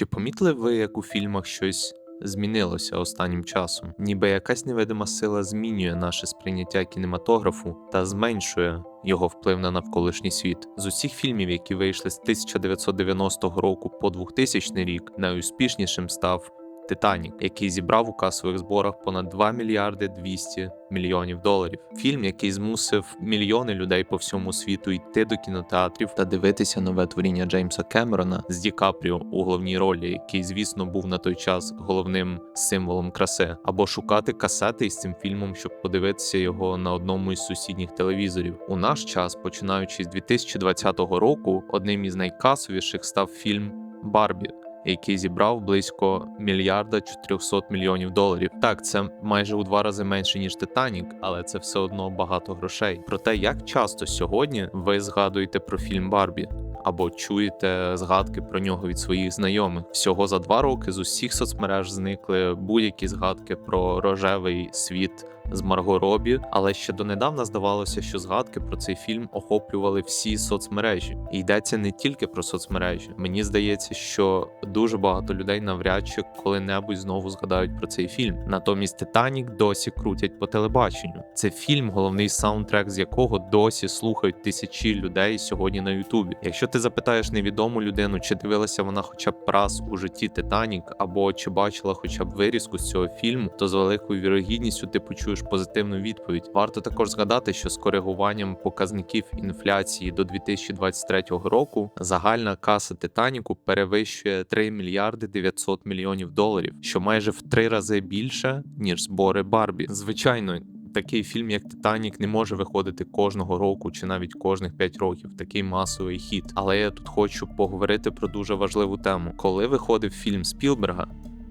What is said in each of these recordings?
Чи помітили ви, як у фільмах щось змінилося останнім часом? Ніби якась невидима сила змінює наше сприйняття кінематографу та зменшує його вплив на навколишній світ. З усіх фільмів, які вийшли з 1990 року по 2000 рік, найуспішнішим став Титанік, який зібрав у касових зборах понад 2 мільярди 200 мільйонів доларів. Фільм, який змусив мільйони людей по всьому світу йти до кінотеатрів та дивитися нове творіння Джеймса Кемерона з Ді Капріо у головній ролі, який, звісно, був на той час головним символом краси, або шукати касети із цим фільмом, щоб подивитися його на одному із сусідніх телевізорів. У наш час, починаючи з 2020 року, одним із найкасовіших став фільм Барбі який зібрав близько мільярда 400 мільйонів доларів. Так, це майже у два рази менше ніж Титанік, але це все одно багато грошей. Проте як часто сьогодні ви згадуєте про фільм Барбі? Або чуєте згадки про нього від своїх знайомих всього за два роки з усіх соцмереж зникли будь-які згадки про рожевий світ з Марго Робі, але ще донедавна здавалося, що згадки про цей фільм охоплювали всі соцмережі. І йдеться не тільки про соцмережі. Мені здається, що дуже багато людей навряд чи коли-небудь знову згадають про цей фільм. Натомість Титанік досі крутять по телебаченню. Це фільм, головний саундтрек з якого досі слухають тисячі людей сьогодні на Ютубі. Якщо ти запитаєш невідому людину, чи дивилася вона хоча б раз у житті Титанік, або чи бачила хоча б вирізку з цього фільму, то з великою вірогідністю ти почуєш позитивну відповідь. Варто також згадати, що з коригуванням показників інфляції до 2023 року загальна каса Титаніку перевищує 3 мільярди 900 мільйонів доларів, що майже в три рази більше ніж збори Барбі. Звичайно. Такий фільм, як Титанік, не може виходити кожного року чи навіть кожних 5 років. Такий масовий хіт. Але я тут хочу поговорити про дуже важливу тему. Коли виходив фільм Спілберга,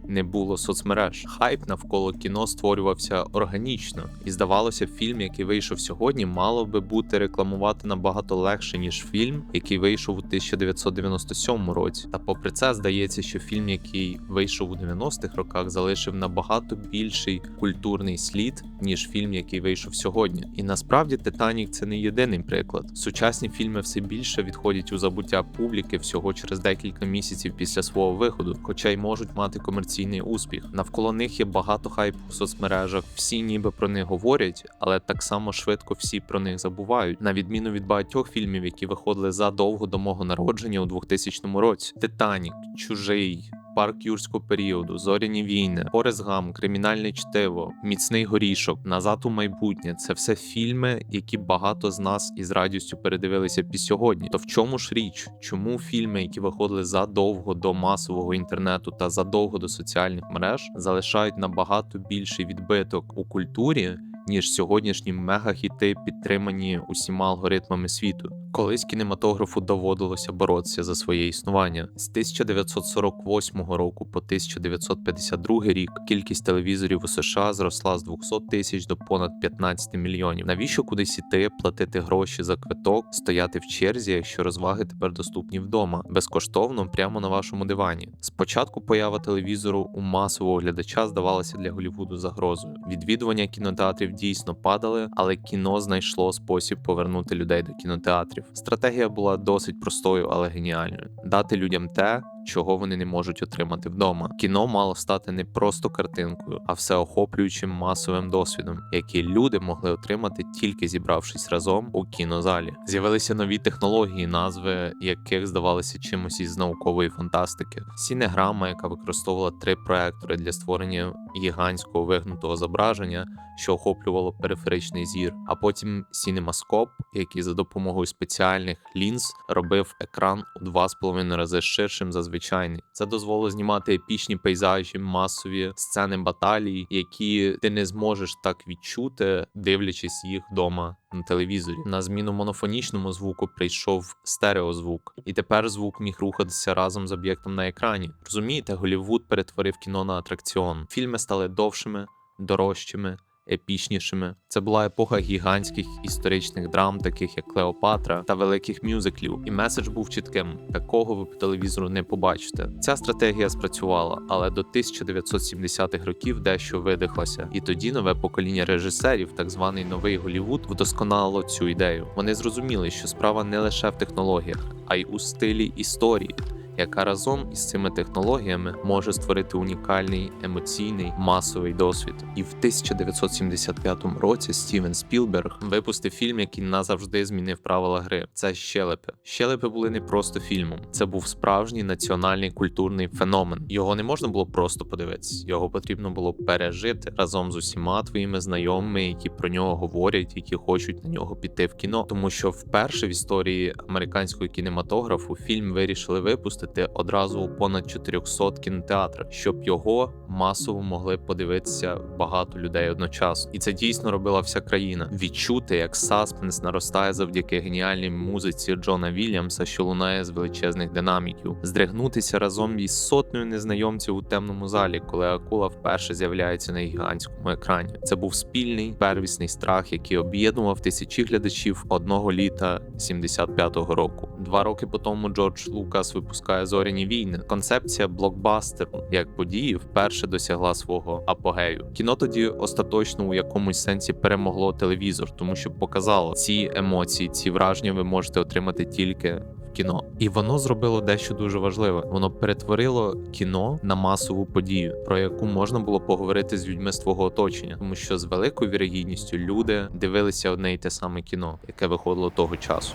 не було соцмереж. Хайп навколо кіно створювався органічно, і здавалося, фільм, який вийшов сьогодні, мало би бути рекламувати набагато легше ніж фільм, який вийшов у 1997 році. Та попри це здається, що фільм, який вийшов у 90-х роках, залишив набагато більший культурний слід, ніж фільм, який вийшов сьогодні. І насправді Титанік це не єдиний приклад. Сучасні фільми все більше відходять у забуття публіки всього через декілька місяців після свого виходу, хоча й можуть мати комерційний успіх. Навколо них є багато хайпу в соцмережах. Всі ніби про них говорять, але так само швидко всі про них забувають. На відміну від багатьох фільмів, які виходили задовго до мого народження у 2000 році: Титанік, Чужий. Парк юрського періоду, зоряні війни, Форест кримінальне чтиво, міцний горішок, назад у майбутнє це все фільми, які багато з нас із радістю передивилися під сьогодні. То в чому ж річ? Чому фільми, які виходили задовго до масового інтернету та задовго до соціальних мереж, залишають набагато більший відбиток у культурі? Ніж сьогоднішні мегахіти, підтримані усіма алгоритмами світу. Колись кінематографу доводилося боротися за своє існування. З 1948 року по 1952 рік кількість телевізорів у США зросла з 200 тисяч до понад 15 мільйонів. Навіщо кудись іти, платити гроші за квиток, стояти в черзі, якщо розваги тепер доступні вдома, безкоштовно прямо на вашому дивані? Спочатку поява телевізору у масового глядача здавалася для Голівуду загрозою. Відвідування кінотеатрів дійсно падали, але кіно знайшло спосіб повернути людей до кінотеатрів. Стратегія була досить простою, але геніальною: дати людям те, чого вони не можуть отримати вдома. Кіно мало стати не просто картинкою, а всеохоплюючим масовим досвідом, який люди могли отримати тільки зібравшись разом у кінозалі. З'явилися нові технології, назви яких здавалися чимось із наукової фантастики. Сінеграма, яка використовувала три проектори для створення гігантського вигнутого зображення, що охоплювало периферичний зір, а потім сінемаскоп, який за допомогою спеціальних лінз робив екран у два з половиною рази ширшим за звичайний. Це дозволило знімати епічні пейзажі, масові сцени баталій, які ти не зможеш так відчути, дивлячись їх вдома на телевізорі. На зміну монофонічному звуку прийшов стереозвук, і тепер звук міг рухатися разом з об'єктом на екрані. Розумієте, Голівуд перетворив кіно на атракціон. Фільми стали довшими, дорожчими. Епічнішими це була епоха гігантських історичних драм, таких як Клеопатра та великих мюзиклів. І меседж був чітким: такого ви по телевізору не побачите. Ця стратегія спрацювала, але до 1970-х років дещо видихлася. І тоді нове покоління режисерів, так званий новий Голівуд, вдосконалило цю ідею. Вони зрозуміли, що справа не лише в технологіях, а й у стилі історії яка разом із цими технологіями може створити унікальний емоційний масовий досвід. І в 1975 році Стівен Спілберг випустив фільм, який назавжди змінив правила гри. Це щелепи. Щелепи були не просто фільмом, це був справжній національний культурний феномен. Його не можна було просто подивитися, його потрібно було пережити разом з усіма твоїми знайомими, які про нього говорять, які хочуть на нього піти в кіно. Тому що вперше в історії американського кінематографу фільм вирішили випустити одразу у понад 400 кінотеатрах, щоб його масово могли подивитися багато людей одночасно. І це дійсно робила вся країна. Відчути, як саспенс наростає завдяки геніальній музиці Джона Вільямса, що лунає з величезних динаміків, здригнутися разом із сотнею незнайомців у темному залі, коли акула вперше з'являється на гігантському екрані. Це був спільний первісний страх, який об'єднував тисячі глядачів одного літа 75-го року. Два роки по тому Джордж Лукас випускає зоряні війни. Концепція блокбастеру як події вперше досягла свого апогею. Кіно тоді остаточно у якомусь сенсі перемогло телевізор, тому що показало ці емоції, ці враження ви можете отримати тільки. Кіно, і воно зробило дещо дуже важливе. Воно перетворило кіно на масову подію, про яку можна було поговорити з людьми з твого оточення, тому що з великою вірогідністю люди дивилися одне й те саме кіно, яке виходило того часу.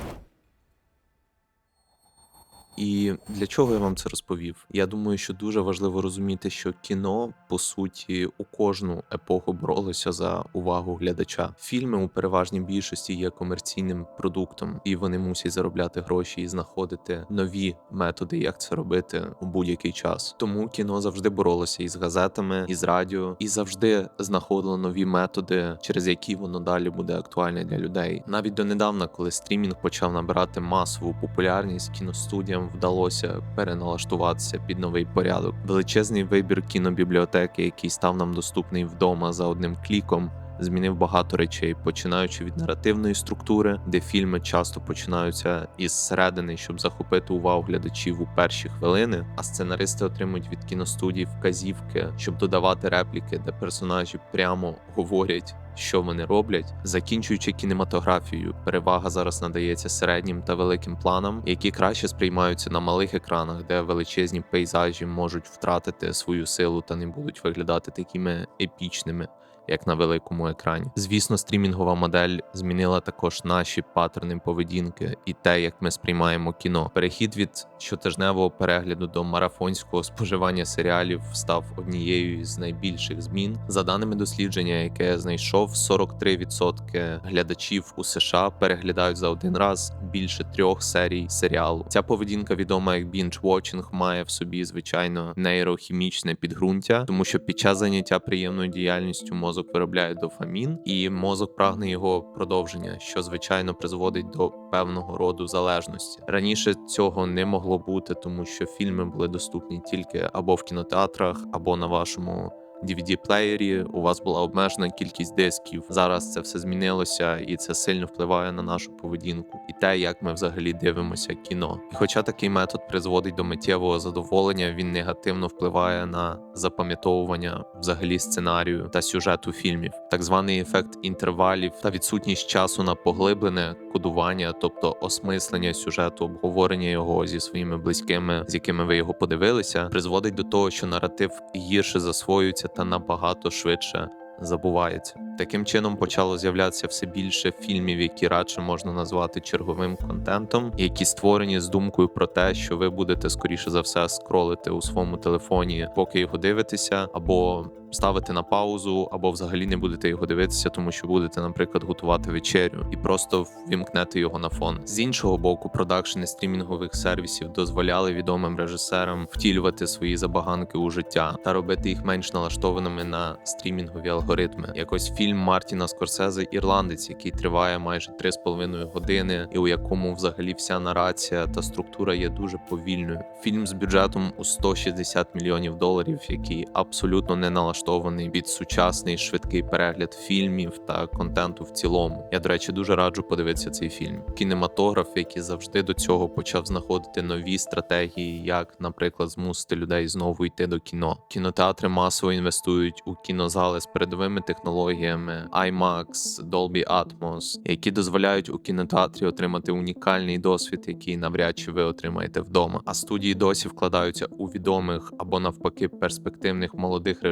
І для чого я вам це розповів? Я думаю, що дуже важливо розуміти, що кіно по суті у кожну епоху боролося за увагу глядача. Фільми у переважній більшості є комерційним продуктом, і вони мусять заробляти гроші і знаходити нові методи, як це робити у будь-який час. Тому кіно завжди боролося із газетами, із радіо, і завжди знаходило нові методи, через які воно далі буде актуальне для людей. Навіть донедавна, коли стрімінг почав набирати масову популярність, кіностудіям вдалося переналаштуватися під новий порядок. Величезний вибір кінобібліотеки, який став нам доступний вдома за одним кліком. Змінив багато речей, починаючи від наративної структури, де фільми часто починаються із середини, щоб захопити увагу глядачів у перші хвилини. А сценаристи отримують від кіностудій вказівки, щоб додавати репліки, де персонажі прямо говорять. Що вони роблять, закінчуючи кінематографією, перевага зараз надається середнім та великим планам, які краще сприймаються на малих екранах, де величезні пейзажі можуть втратити свою силу та не будуть виглядати такими епічними як на великому екрані. Звісно, стрімінгова модель змінила також наші паттерни поведінки і те, як ми сприймаємо кіно. Перехід від щотижневого перегляду до марафонського споживання серіалів став однією з найбільших змін. За даними дослідження, яке знайшов, 43% глядачів у США переглядають за один раз більше трьох серій серіалу. Ця поведінка відома як binge-watching, має в собі звичайно нейрохімічне підґрунтя, тому що під час заняття приємною діяльністю мозок виробляє дофамін, і мозок прагне його продовження, що звичайно призводить до певного роду залежності. Раніше цього не могло бути, тому що фільми були доступні тільки або в кінотеатрах, або на вашому. DVD-плеєрі у вас була обмежена кількість дисків. Зараз це все змінилося, і це сильно впливає на нашу поведінку і те, як ми взагалі дивимося кіно. І хоча такий метод призводить до миттєвого задоволення, він негативно впливає на запам'ятовування взагалі сценарію та сюжету фільмів, так званий ефект інтервалів та відсутність часу на поглиблене кодування, тобто осмислення сюжету, обговорення його зі своїми близькими, з якими ви його подивилися, призводить до того, що наратив гірше засвоюється та набагато швидше забувається. Таким чином почало з'являтися все більше фільмів, які радше можна назвати черговим контентом, які створені з думкою про те, що ви будете скоріше за все скролити у своєму телефоні, поки його дивитеся, або ставити на паузу, або взагалі не будете його дивитися, тому що будете, наприклад, готувати вечерю і просто ввімкнете його на фон. З іншого боку, продакшени стрімінгових сервісів дозволяли відомим режисерам втілювати свої забаганки у життя та робити їх менш налаштованими на стрімінгові алгоритми. Якось фільм Мартіна Скорсезе Ірландець, який триває майже 3,5 години, і у якому взагалі вся нарація та структура є дуже повільною. Фільм з бюджетом у 160 мільйонів доларів, який абсолютно не налаштований налаштований під сучасний швидкий перегляд фільмів та контенту в цілому. Я, до речі, дуже раджу подивитися цей фільм. Кінематограф, який завжди до цього почав знаходити нові стратегії, як, наприклад, змусити людей знову йти до кіно. Кінотеатри масово інвестують у кінозали з передовими технологіями IMAX, Dolby Atmos, які дозволяють у кінотеатрі отримати унікальний досвід, який навряд чи ви отримаєте вдома. А студії досі вкладаються у відомих або навпаки перспективних молодих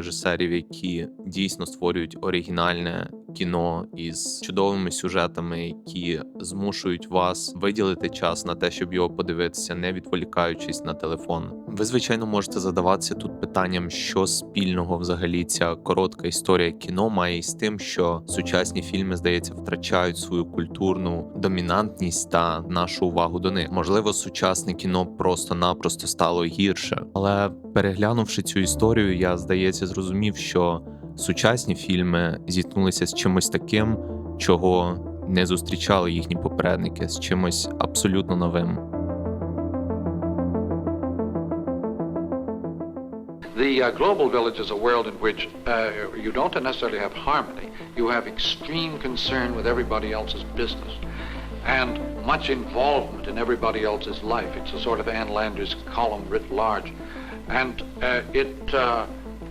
режисерів, які дійсно створюють оригінальне кіно із чудовими сюжетами, які змушують вас виділити час на те, щоб його подивитися, не відволікаючись на телефон. Ви звичайно можете задаватися тут питанням, що спільного взагалі ця коротка історія кіно має із тим, що сучасні фільми, здається, втрачають свою культурну домінантність та нашу увагу до них. Можливо, сучасне кіно просто-напросто стало гірше, але переглянувши цю історію, я здається зрозумів, що сучасні фільми зіткнулися з чимось таким, чого не зустрічали їхні попередники, з чимось абсолютно новим. The uh, global village is a world in which uh, you don't necessarily have harmony. You have extreme concern with everybody else's business and much involvement in everybody else's life. It's a sort of Ann Landers column writ large. And uh, it uh,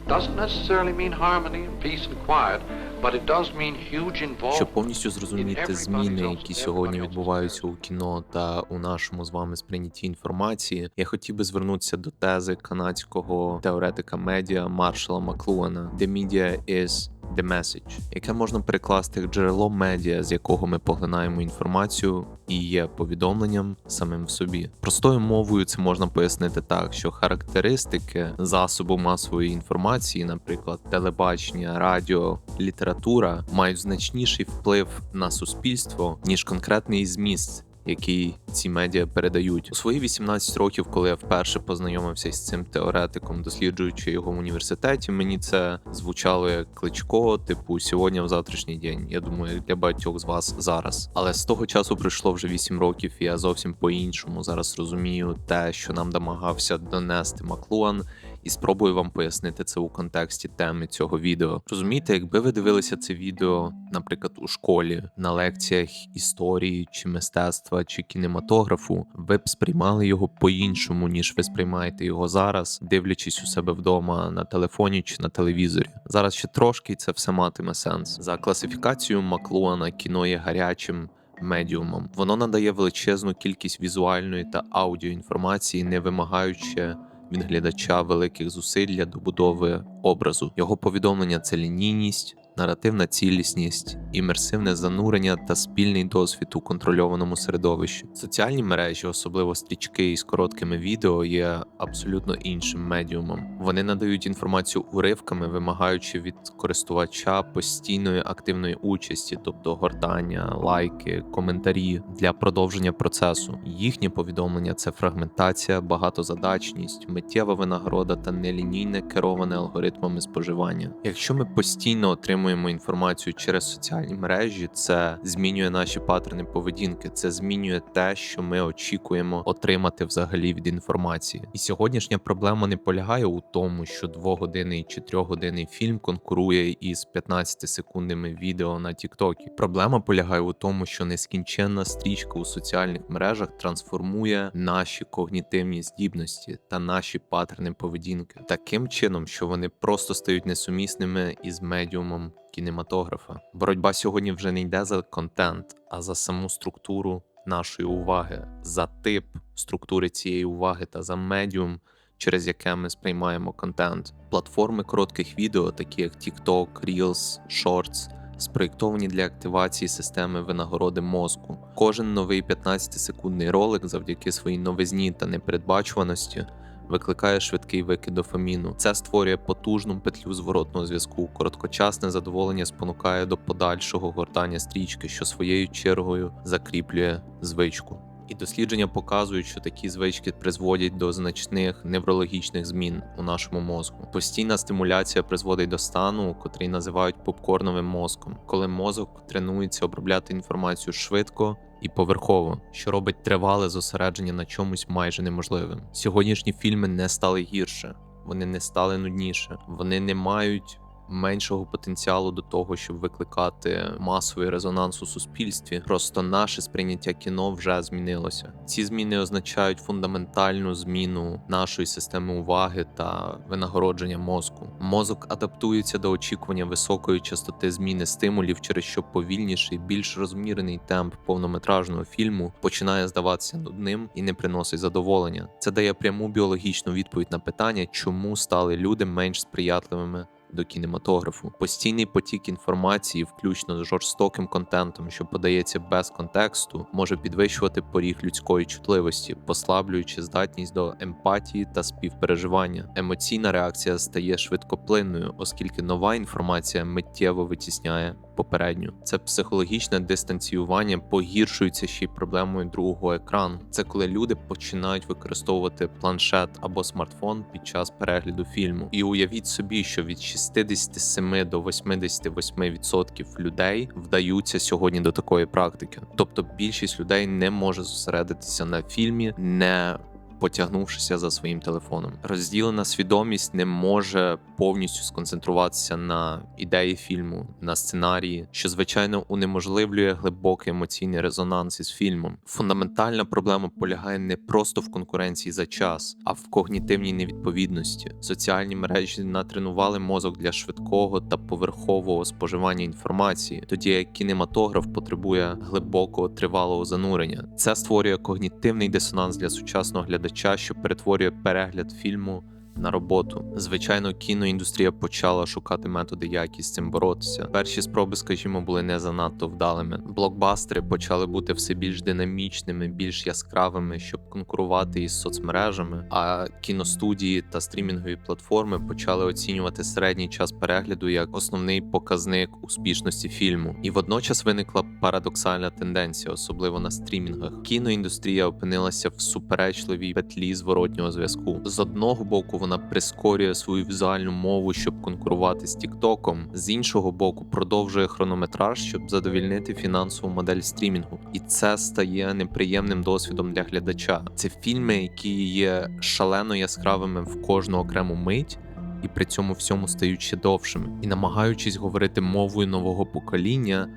doesn't necessarily mean harmony and peace and quiet, but it does mean huge Щоб повністю зрозуміти зміни, які сьогодні відбуваються у кіно та у нашому з вами сприйнятті інформації, я хотів би звернутися до тези канадського теоретика медіа Маршала Маклуана. «The media is the message», яке можна перекласти як джерело медіа, з якого ми поглинаємо інформацію, і є повідомленням самим в собі. Простою мовою це можна пояснити так, що характеристики засобу масової інформації, наприклад, телебачення, радіо, література, мають значніший вплив на суспільство ніж конкретний зміст. Який ці медіа передають у свої 18 років, коли я вперше познайомився з цим теоретиком, досліджуючи його в університеті, мені це звучало як кличко, типу сьогодні в завтрашній день. Я думаю, для багатьох з вас зараз. Але з того часу пройшло вже 8 років, і я зовсім по-іншому зараз розумію те, що нам домагався донести Маклуан, і спробую вам пояснити це у контексті теми цього відео. Розумієте, якби ви дивилися це відео, наприклад, у школі на лекціях історії чи мистецтва чи кінематографу, ви б сприймали його по-іншому, ніж ви сприймаєте його зараз, дивлячись у себе вдома на телефоні чи на телевізорі. Зараз ще трошки це все матиме сенс. За класифікацією Маклуана кіно є гарячим. Медіумом воно надає величезну кількість візуальної та аудіоінформації, не вимагаючи від глядача великих зусиль для добудови образу. Його повідомлення це лінійність, наративна цілісність, імерсивне занурення та спільний досвід у контрольованому середовищі. Соціальні мережі, особливо стрічки із короткими відео, є абсолютно іншим медіумом. Вони надають інформацію уривками, вимагаючи від користувача постійної активної участі, тобто гортання, лайки, коментарі для продовження процесу. Їхнє повідомлення це фрагментація, багатозадачність, миттєва винагорода та нелінійне кероване алгоритмами споживання. Якщо ми постійно отримуємо інформацію через соціальні мережі, це змінює наші паттерни поведінки, це змінює те, що ми очікуємо отримати взагалі від інформації. І сьогоднішня проблема не полягає у тому, що двогодинний чи трьохгодинний фільм конкурує із 15-секундними відео на Тіктокі. Проблема полягає у тому, що нескінченна стрічка у соціальних мережах трансформує наші когнітивні здібності та наші паттерни поведінки таким чином, що вони просто стають несумісними із медіумом кінематографа. Боротьба сьогодні вже не йде за контент, а за саму структуру нашої уваги, за тип структури цієї уваги та за медіум. Через яке ми сприймаємо контент. Платформи коротких відео, такі як TikTok, Reels, Shorts, спроєктовані для активації системи винагороди мозку. Кожен новий 15-секундний ролик, завдяки своїй новизні та непередбачуваності, викликає швидкий викид дофаміну. Це створює потужну петлю зворотного зв'язку. Короткочасне задоволення спонукає до подальшого гортання стрічки, що своєю чергою закріплює звичку. І дослідження показують, що такі звички призводять до значних неврологічних змін у нашому мозку. Постійна стимуляція призводить до стану, котрий називають попкорновим мозком, коли мозок тренується обробляти інформацію швидко і поверхово, що робить тривале зосередження на чомусь майже неможливим. Сьогоднішні фільми не стали гірше, вони не стали нудніше, вони не мають меншого потенціалу до того, щоб викликати масовий резонанс у суспільстві. Просто наше сприйняття кіно вже змінилося. Ці зміни означають фундаментальну зміну нашої системи уваги та винагородження мозку. Мозок адаптується до очікування високої частоти зміни стимулів, через що повільніший, більш розмірений темп повнометражного фільму починає здаватися нудним і не приносить задоволення. Це дає пряму біологічну відповідь на питання, чому стали люди менш сприятливими. До кінематографу постійний потік інформації, включно з жорстоким контентом, що подається без контексту, може підвищувати поріг людської чутливості, послаблюючи здатність до емпатії та співпереживання. Емоційна реакція стає швидкоплинною, оскільки нова інформація миттєво витісняє попередню. Це психологічне дистанціювання погіршується ще й проблемою другого екрану. Це коли люди починають використовувати планшет або смартфон під час перегляду фільму. І уявіть собі, що від 67 до 88% людей вдаються сьогодні до такої практики. Тобто більшість людей не може зосередитися на фільмі, не потягнувшися за своїм телефоном. Розділена свідомість не може повністю сконцентруватися на ідеї фільму, на сценарії, що звичайно унеможливлює глибокий емоційний резонанс із фільмом. Фундаментальна проблема полягає не просто в конкуренції за час, а в когнітивній невідповідності. Соціальні мережі натренували мозок для швидкого та поверхового споживання інформації, тоді як кінематограф потребує глибокого тривалого занурення. Це створює когнітивний дисонанс для сучасного глядача, що перетворює перегляд фільму. На роботу, звичайно, кіноіндустрія почала шукати методи, як із цим боротися. Перші спроби, скажімо, були не занадто вдалими. Блокбастери почали бути все більш динамічними, більш яскравими, щоб конкурувати із соцмережами. А кіностудії та стрімінгові платформи почали оцінювати середній час перегляду як основний показник успішності фільму. І водночас виникла парадоксальна тенденція, особливо на стрімінгах. Кіноіндустрія опинилася в суперечливій петлі зворотнього зв'язку. З одного боку, вона прискорює свою візуальну мову, щоб конкурувати з Тіктоком. З іншого боку, продовжує хронометраж, щоб задовільнити фінансову модель стрімінгу, і це стає неприємним досвідом для глядача. Це фільми, які є шалено яскравими в кожну окрему мить. І при цьому всьому стають ще довшими. І намагаючись говорити мовою нового покоління,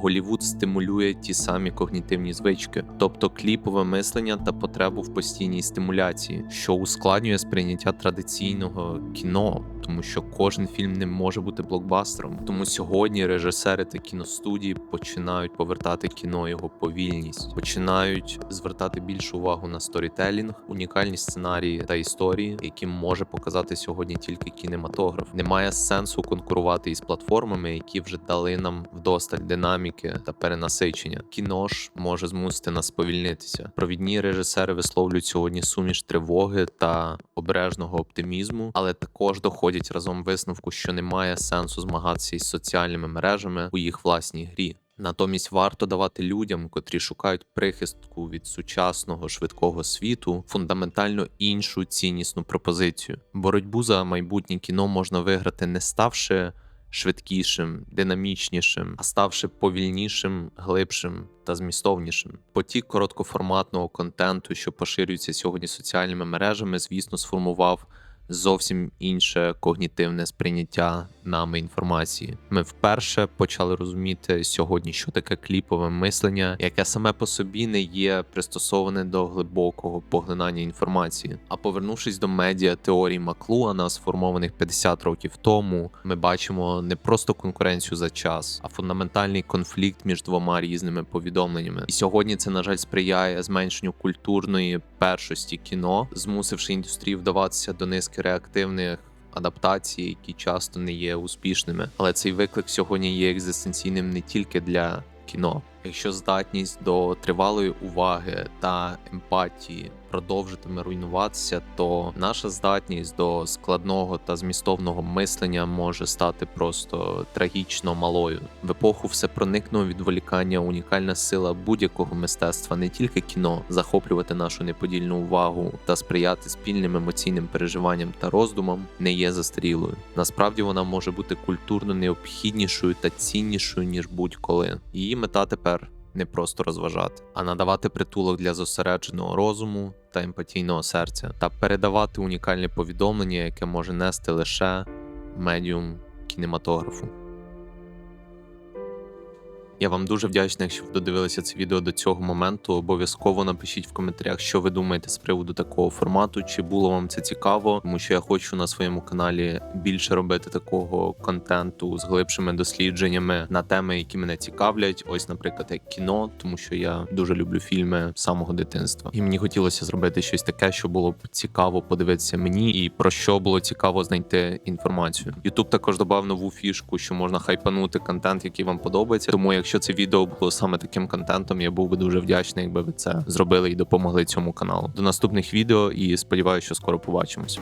Голівуд стимулює ті самі когнітивні звички, тобто кліпове мислення та потребу в постійній стимуляції, що ускладнює сприйняття традиційного кіно, тому що кожен фільм не може бути блокбастером. Тому сьогодні режисери та кіностудії починають повертати кіно його повільність, починають звертати більшу увагу на сторітелінг, унікальні сценарії та історії, які може показати сьогодні тільки кінематограф. Немає сенсу конкурувати із платформами, які вже дали нам вдосталь динаміки та перенасичення. Кіно ж може змусити нас сповільнитися. Провідні режисери висловлюють сьогодні суміш тривоги та обережного оптимізму, але також доходять разом висновку, що немає сенсу змагатися із соціальними мережами у їх власній грі. Натомість варто давати людям, котрі шукають прихистку від сучасного швидкого світу, фундаментально іншу ціннісну пропозицію. Боротьбу за майбутнє кіно можна виграти, не ставши швидкішим, динамічнішим, а ставши повільнішим, глибшим та змістовнішим. Потік короткоформатного контенту, що поширюється сьогодні соціальними мережами, звісно, сформував зовсім інше когнітивне сприйняття нами інформації. Ми вперше почали розуміти сьогодні, що таке кліпове мислення, яке саме по собі не є пристосоване до глибокого поглинання інформації. А повернувшись до медіа теорії Маклуана, сформованих 50 років тому, ми бачимо не просто конкуренцію за час, а фундаментальний конфлікт між двома різними повідомленнями. І сьогодні це, на жаль, сприяє зменшенню культурної першості кіно, змусивши індустрію вдаватися до низки реактивних. Адаптацій, які часто не є успішними, але цей виклик сьогодні є екзистенційним не тільки для кіно. Якщо здатність до тривалої уваги та емпатії продовжитиме руйнуватися, то наша здатність до складного та змістовного мислення може стати просто трагічно малою. В епоху всепроникного відволікання унікальна сила будь-якого мистецтва, не тільки кіно, захоплювати нашу неподільну увагу та сприяти спільним емоційним переживанням та роздумам, не є застарілою. Насправді вона може бути культурно необхіднішою та ціннішою ніж будь-коли. Її мета тепер не просто розважати, а надавати притулок для зосередженого розуму та емпатійного серця, та передавати унікальне повідомлення, яке може нести лише медіум кінематографу. Я вам дуже вдячний, якщо ви додивилися це відео до цього моменту. Обов'язково напишіть в коментарях, що ви думаєте з приводу такого формату, чи було вам це цікаво, тому що я хочу на своєму каналі більше робити такого контенту з глибшими дослідженнями на теми, які мене цікавлять. Ось, наприклад, як кіно, тому що я дуже люблю фільми з самого дитинства, і мені хотілося зробити щось таке, що було б цікаво подивитися мені, і про що було цікаво знайти інформацію. Ютуб також додав нову фішку, що можна хайпанути контент, який вам подобається. Тому, якщо це відео було саме таким контентом, я був би дуже вдячний, якби ви це зробили і допомогли цьому каналу. До наступних відео і сподіваюся, що скоро побачимось.